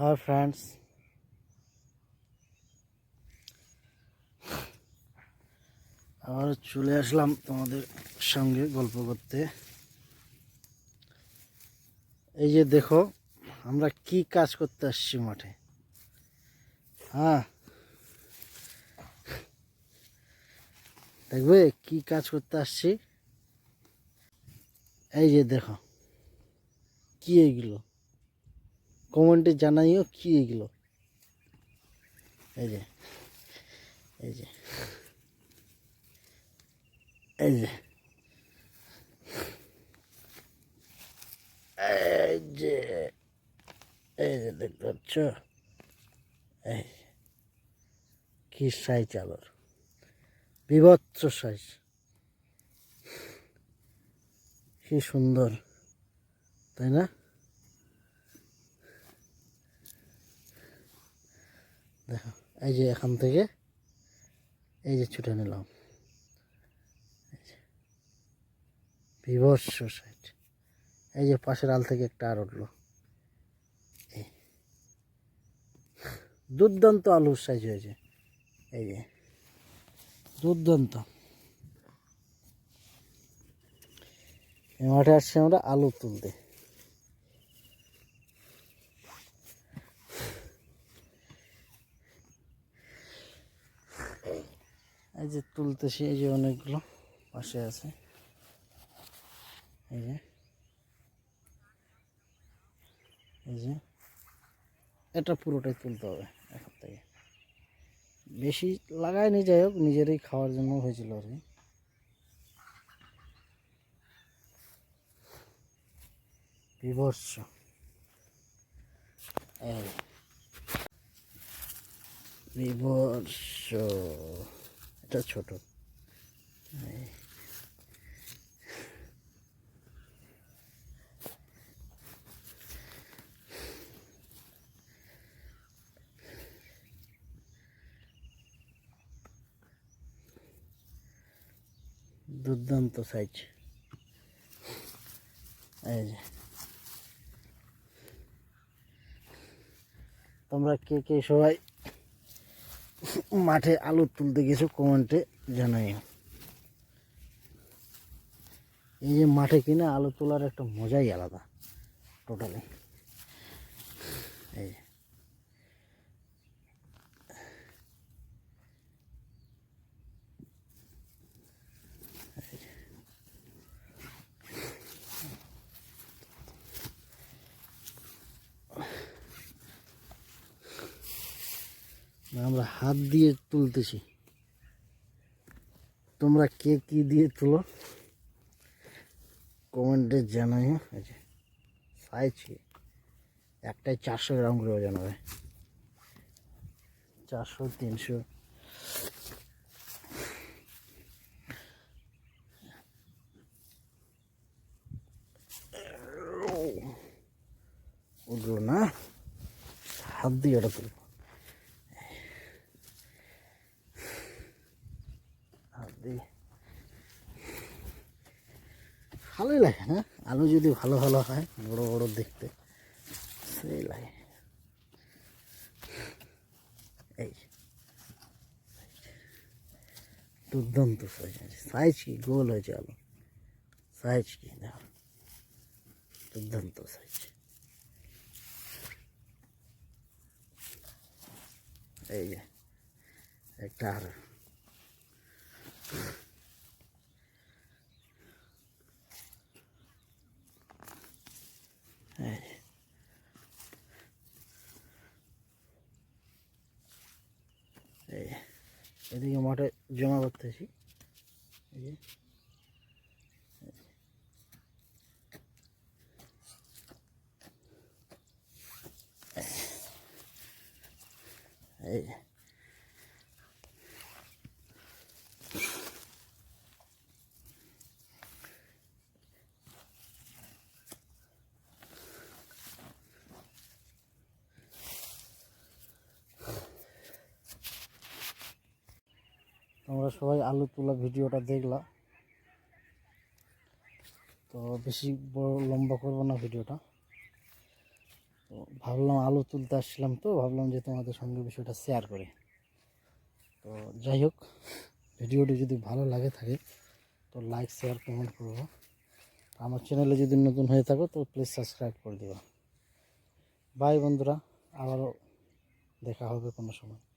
Hi friends আবার চলে আসলাম তোমাদের সঙ্গে গল্প করতে। এই যে দেখো, আমরা কি কাজ করতে আসছি মাঠে? হ্যাঁ। দেখবে কি কাজ করতে আসছি? এই যে দেখো, কি এগুলো? কমেন্টে জানাইও কি এগুলো। এই যে এই যে এই যে এই যে এই যে দেখতে পাচ্ছ? এই কি সাইজ আলোর? বিভৎস সাইজ। কি সুন্দর, তাই না? দেখো, এই যে এখান থেকে এই যে ছুটে নিলাম। বিভৎস সাইড এই যে পাশের আল থেকে একটা আর উঠল। দুর্দান্ত আলুর সাইজ হয়েছে। এই যে দুর্দান্ত। মাঠে আসছি আমরা আলু তুলতে। এই যে তুলতেছি, এই যে অনেকগুলো পাশে আছে। এই যে এই যে, এটা পুরোটাই তুলতে হবে এখন থেকে। বেশি লাগায়নি যাই হোক, নিজেরই খাওয়ার জন্য হয়েছিল আর কি। বিভৎস। বিভৎস। এটা ছোট। দুর্দান্ত সাইজ এই তোমরা কে কে সবাই মাঠে আলু তুলতে গেছো, কমেন্টে জানাইও এই যে মাঠে কিনা আলু তোলার একটা মজাই আলাদা টোটালি এই। আমরা হাত দিয়ে তুলতেছি। তোমরা কে কি দিয়ে তুলো? কমেন্টে জানাই যে সাইজ কি? একটাই চারশো গ্রাম করে ওজন হবে চারশো, তিনশো। উঠল না? হাত দিয়ে ওটা তুলবো দিয়ে ভালোই লাগে না আলু যদি ভালো ভালো হয়, বড় বড় দেখতে, সেই লাগে। এই, দুর্দান্ত সাইজ আছে। সাইজ কি? গোল হয়েছে আলু। সাইজ কি? দেখো দুর্দান্ত সাইজ। এই যে, একটা আর। এদিকে মাঠে জমা করতেছি। এই এই তোমরা সবাই আলু তোলা ভিডিওটা দেখলা। তো বেশি বড় লম্বা করব না ভিডিওটা। তো ভাবলাম আলু তুলতে আসছিলাম তো, ভাবলাম যে তোমাদের সঙ্গে বিষয়টা শেয়ার করি। তো যাই হোক, ভিডিওটি যদি ভালো লাগে থাকে, তো লাইক শেয়ার কমেন্ট করব। আমার চ্যানেলে যদি নতুন হয়ে থাকো, তো প্লিজ সাবস্ক্রাইব করে দিবা। বাই বন্ধুরা, আবারও দেখা হবে কোনো সময়।